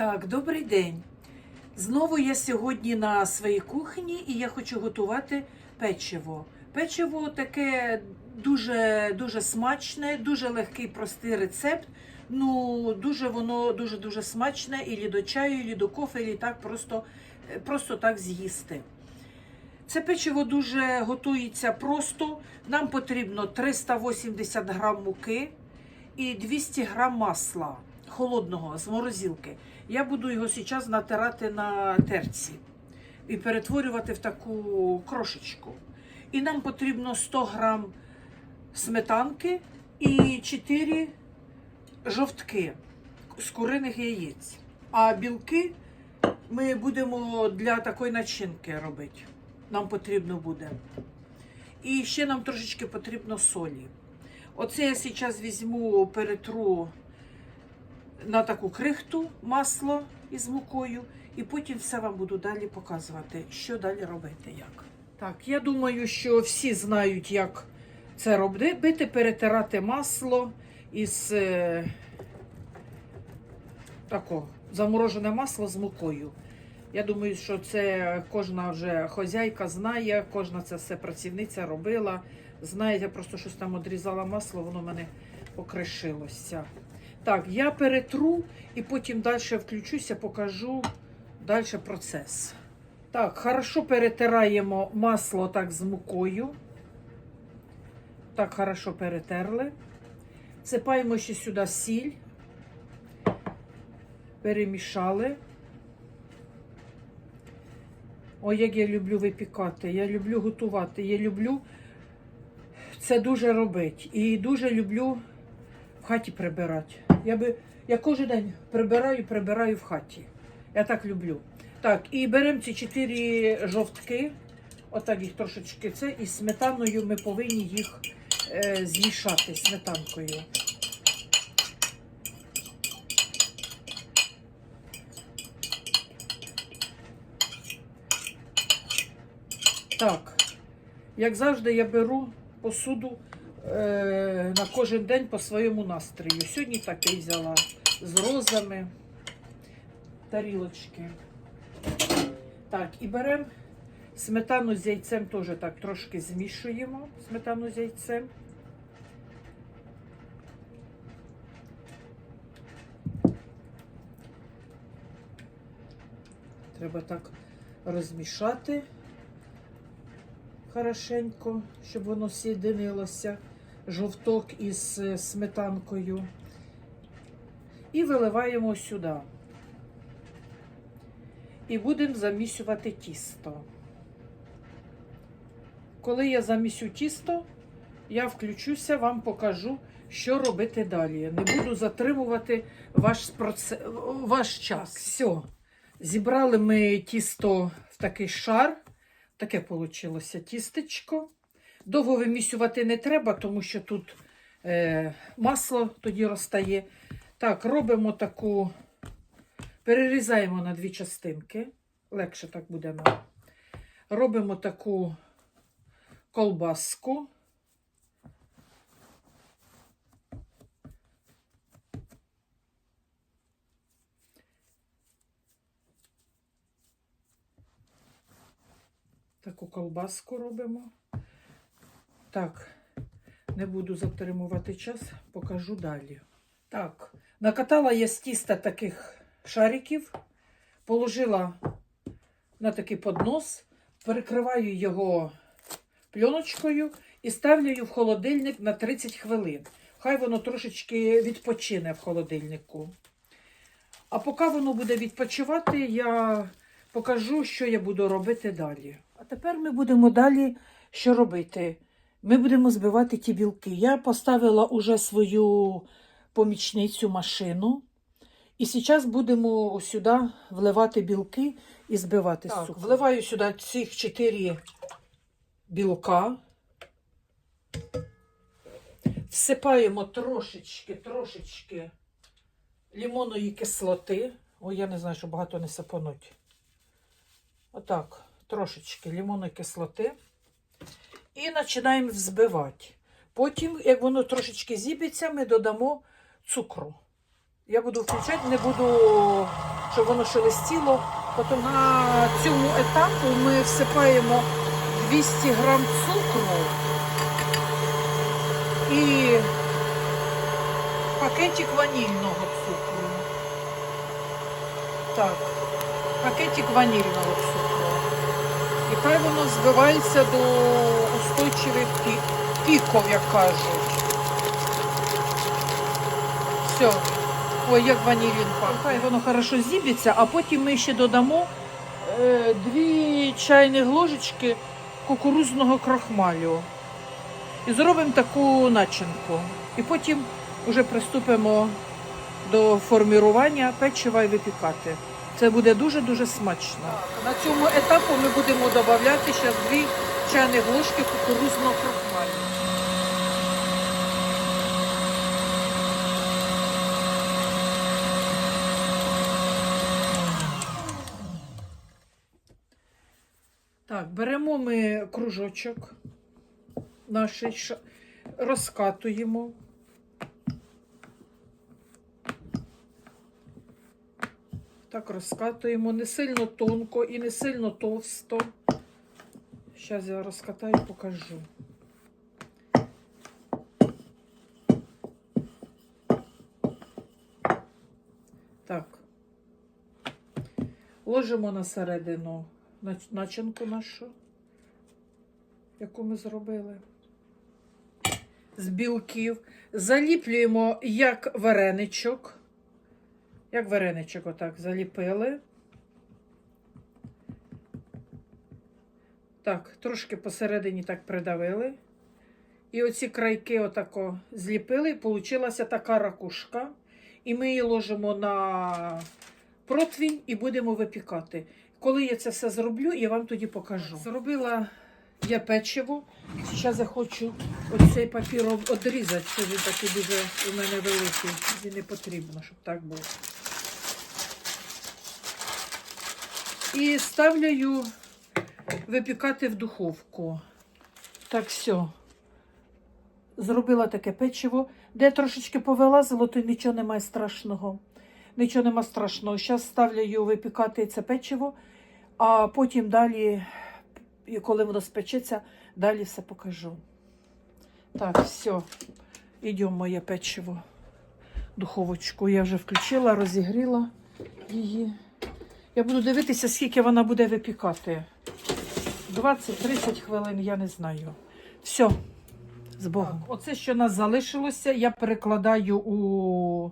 Так, добрий день. Знову я сьогодні на своїй кухні і я хочу готувати печиво. Печиво таке дуже, дуже смачне, дуже легкий, простий рецепт. Ну, дуже воно дуже дуже смачне і до чаю, і до кофе, і так просто, е, просто так з'їсти. Це печиво дуже готується просто. Нам потрібно 380 грам муки і 200 грам масла холодного з морозилки. Я буду його зараз натирати на терці і перетворювати в таку крошечку. І нам потрібно 100 грам сметанки і 4 жовтки з куриних яєць. А білки ми будемо для такої начинки робити. Нам потрібно буде. І ще нам трошечки потрібно солі. Оце я зараз візьму, перетру на таку крихту масло із мукою, і потім все вам буду далі показувати, що далі робити. як. Так, я думаю, що всі знають, як це робити, перетирати масло із е, такого заморожене масло з мукою. Я думаю, що це кожна вже хозяйка знає, кожна це все працівниця робила. Знаєте, просто щось там одрізала масло, воно в мене покришилося. Так, я перетру і потім далі включуся, покажу далі процес. Так, хорошо перетираємо масло так з мукою. Так, хорошо перетерли. Сипаємо ще сюди сіль. Перемішали. Ой, як я люблю випікати, я люблю готувати, я люблю це дуже робити. І дуже люблю в хаті прибирати. Я би я кожен день прибираю, прибираю в хаті. Я так люблю. Так, і беремо ці чотири жовтки, отак їх трошечки це, і сметаною ми повинні їх е, змішати сметанкою. Так, як завжди, я беру посуду е, на кожен день по своєму настрою. Сьогодні такий взяла з розами тарілочки. Так, і беремо сметану з яйцем, теж так трошки змішуємо сметану з яйцем. Треба так розмішати хорошенько, щоб воно з'єдинилося, жовток із е, сметанкою. І виливаємо сюди. І будемо замісювати тісто. Коли я замісю тісто, я включуся, вам покажу, що робити далі. Не буду затримувати ваш, проце... ваш час. Все. Зібрали ми тісто в такий шар. Таке вийшло тістечко. Довго вимісювати не треба, тому що тут е, масло тоді розтає. Так, робимо таку, перерізаємо на дві частинки. Легше так буде нам. Робимо таку колбаску. Таку колбаску робимо. Так, не буду затримувати час, покажу далі. Так, накатала я з тіста таких шариків, положила на такий поднос, перекриваю його пленочкою і ставлю в холодильник на 30 хвилин. Хай воно трошечки відпочине в холодильнику. А поки воно буде відпочивати, я покажу, що я буду робити далі. А тепер ми будемо далі що робити? Ми будемо збивати ті білки. Я поставила уже свою помічницю машину. І зараз будемо сюди вливати білки і збивати Так, цукор. Вливаю сюди цих 4 білка. Всипаємо трошечки, трошечки лимонної кислоти. Ой, я не знаю, що багато не сапануть. Отак, трошечки лимонної кислоти. І починаємо взбивати. Потім, як воно трошечки зіб'ється, ми додамо цукру. Я буду включати, не буду щоб воно шелестіло. Потім на цьому етапу ми всипаємо 200 грам цукру і пакетик ванільного цукру. Так, пакетик ванільного цукру. І хай воно збивається до устойчивих пі- піків, як кажуть. Все. Ой, як ванілін пахне. Хай воно хорошо зіб'ється, а потім ми ще додамо е, дві чайні ложечки кукурузного крахмалю. І зробимо таку начинку. І потім вже приступимо до формірування печива і випікати. Це буде дуже-дуже смачно. На цьому етапу ми будемо додавати ще дві чайні ложки кукурузного крахмалю. Так, беремо ми кружочок наш, розкатуємо. Так, розкатуємо не сильно тонко і не сильно товсто. Зараз я розкатаю і покажу. Так. Ложимо на середину начинку нашу, яку ми зробили. З білків. Заліплюємо як вареничок. Як вареничок отак заліпили. Так, трошки посередині так придавили. І оці крайки отако зліпили, і получилася така ракушка. І ми її ложимо на противень і будемо випікати. Коли я це все зроблю, я вам тоді покажу. Зробила я печиво. Зараз я хочу оцей папір одрізати, що він такий дуже у мене великий. Він не потрібно, щоб так було. І ставлю випікати в духовку. Так, все. Зробила таке печиво. Де трошечки повилазило, то нічого немає страшного. Нічого нема страшного. Зараз ставлю випікати це печиво, а потім далі, коли воно спечеться, далі все покажу. Так, все. Йдемо моє печиво. Духовочку. Я вже включила, розігріла її. Я буду дивитися, скільки вона буде випікати. 20-30 хвилин, я не знаю. Все, з Богом. Оце, що нас залишилося, я перекладаю у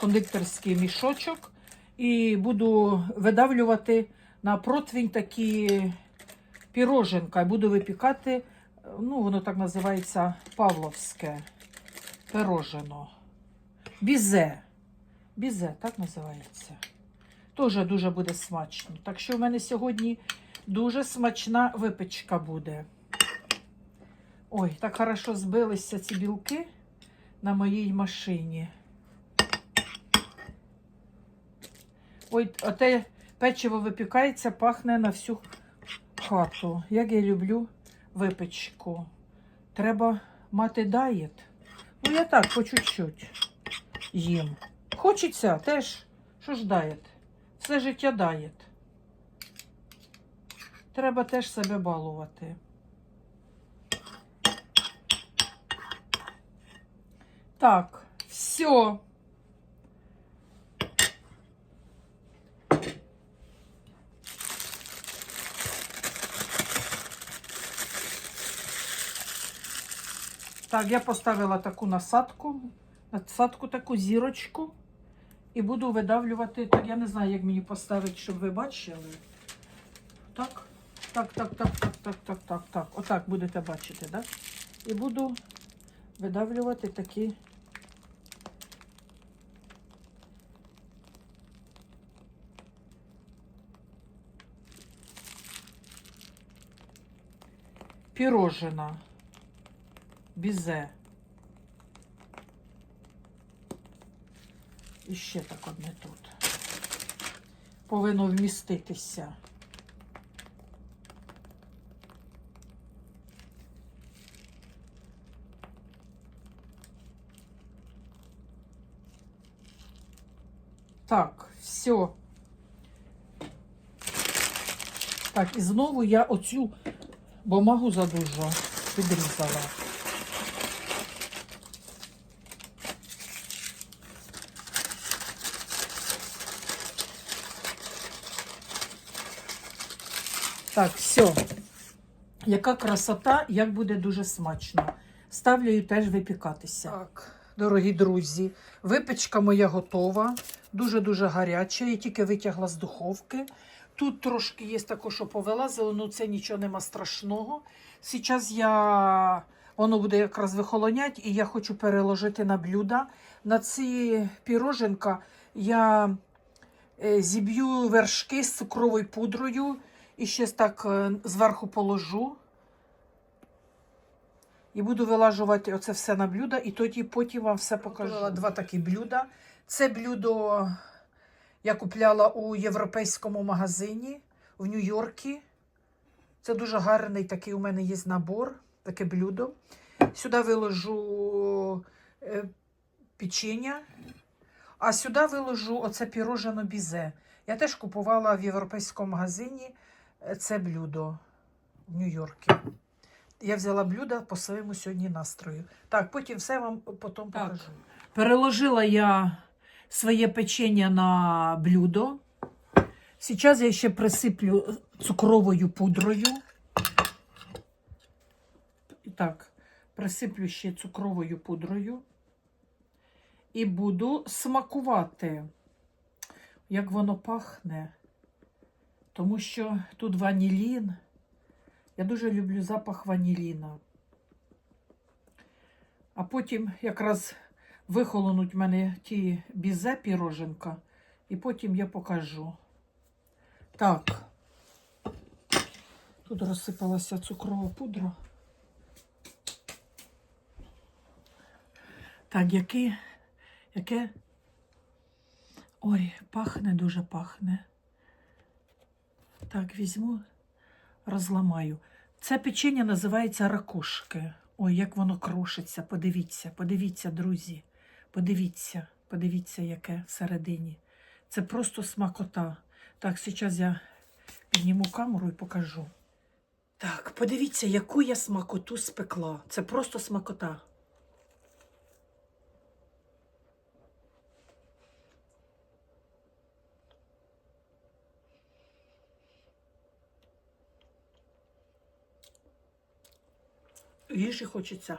кондитерський мішочок і буду видавлювати на противень такі піроженка. Буду випікати, ну, воно так називається павловське пирожено. Бізе. Бізе, так називається. Теж дуже буде смачно. Так що в мене сьогодні дуже смачна випечка буде. Ой, так хорошо збилися ці білки на моїй машині. Ой, оте печиво випікається, пахне на всю хату. Як я люблю випечку. Треба мати даєт. Ну, я так по чуть-чуть їм. Хочеться теж. Що ж даєт? Все життя даєт. Треба теж себе балувати. Так, все. Так, я поставила таку насадку, насадку таку зірочку. І буду видавлювати. Так, я не знаю, як мені поставити, щоб ви бачили. Так, так, так, так, так, так, так, так, так. Отак будете бачити, так? І буду видавлювати такі. Пірожина. Бізе. І ще так одне тут. Повинно вміститися. Так. Все. Так, і знову я оцю бумагу задужу підрізала. Так, все. Яка красота, як буде дуже смачно. Ставлю її теж випікатися. Так, дорогі друзі, випічка моя готова. Дуже-дуже гаряча. Я тільки витягла з духовки. Тут трошки є також, що повилазило, ну це нічого нема страшного. Зараз я воно буде якраз вихолонять, і я хочу переложити на блюда. На ці піроженка я е, зіб'ю вершки з цукровою пудрою і ще так е, зверху положу. І буду вилажувати оце все на блюда, і тоді потім вам все покажу. Готувала два такі блюда. Це блюдо я купляла у європейському магазині в Нью-Йоркі. Це дуже гарний такий у мене є набор, таке блюдо. Сюди виложу е, печення, а сюди виложу оце пірожено бізе. Я теж купувала в європейському магазині це блюдо в Нью-Йоркі. Я взяла блюдо по своєму сьогодні настрою. Так, потім все вам потім Так. покажу. Переложила я своє печення на блюдо. Зараз я ще присиплю цукровою пудрою. Так, присиплю ще цукровою пудрою. І буду смакувати, як воно пахне. Тому що тут ванілін. Я дуже люблю запах ваніліна. А потім якраз вихолонуть в мене ті бізе піроженка, і потім я покажу. Так, тут розсипалася цукрова пудра. Так, яке, яке. Ой, пахне, дуже пахне. Так, візьму, розламаю. Це печення називається ракушки. Ой, як воно крошиться. Подивіться, подивіться, друзі. Подивіться, подивіться, яке всередині. Це просто смакота. Так, зараз я підніму камеру і покажу. Так, подивіться, яку я смакоту спекла. Це просто смакота. Їжі хочеться.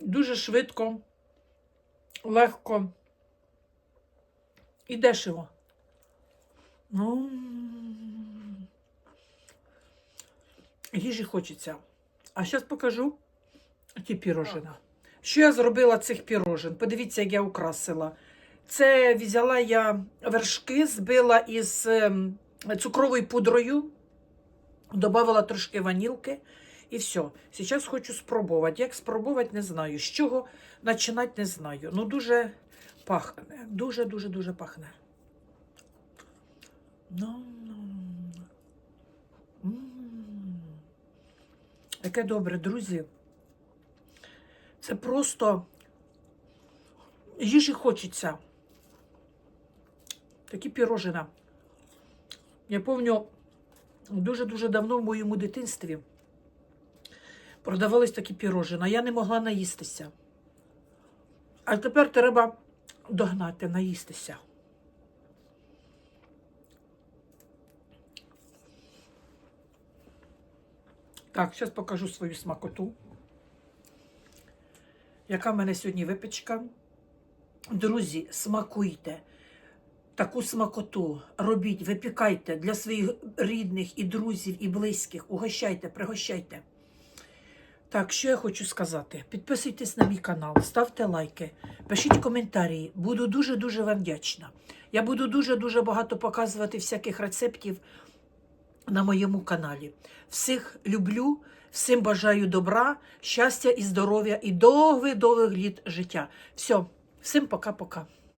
Дуже швидко, легко і дешево. Ну, їжі хочеться. А зараз покажу ті пірожина. Що я зробила цих пірожин? Подивіться, як я украсила. Це взяла я вершки, збила із ем, цукровою пудрою, додавала трошки ванілки і все. Зараз хочу спробувати. Як спробувати, не знаю. З чого починати, не знаю. Ну, дуже пахне. Дуже-дуже дуже пахне. Ну, ну. М. Добре, друзі. Це просто їжі хочеться. Такі пірожина. Я пам'ятаю, дуже-дуже давно в моєму дитинстві продавались такі пірожина. Я не могла наїстися. А тепер треба догнати, наїстися. Так, зараз покажу свою смакоту. Яка в мене сьогодні випічка? Друзі, смакуйте. Таку смакоту робіть, випікайте для своїх рідних і друзів, і близьких. Угощайте, пригощайте. Так, що я хочу сказати? Підписуйтесь на мій канал, ставте лайки, пишіть коментарі. Буду дуже-дуже вам вдячна. Я буду дуже-дуже багато показувати всяких рецептів на моєму каналі. Всіх люблю, всім бажаю добра, щастя і здоров'я і довгих-довгих літ життя. Все, всім пока-пока.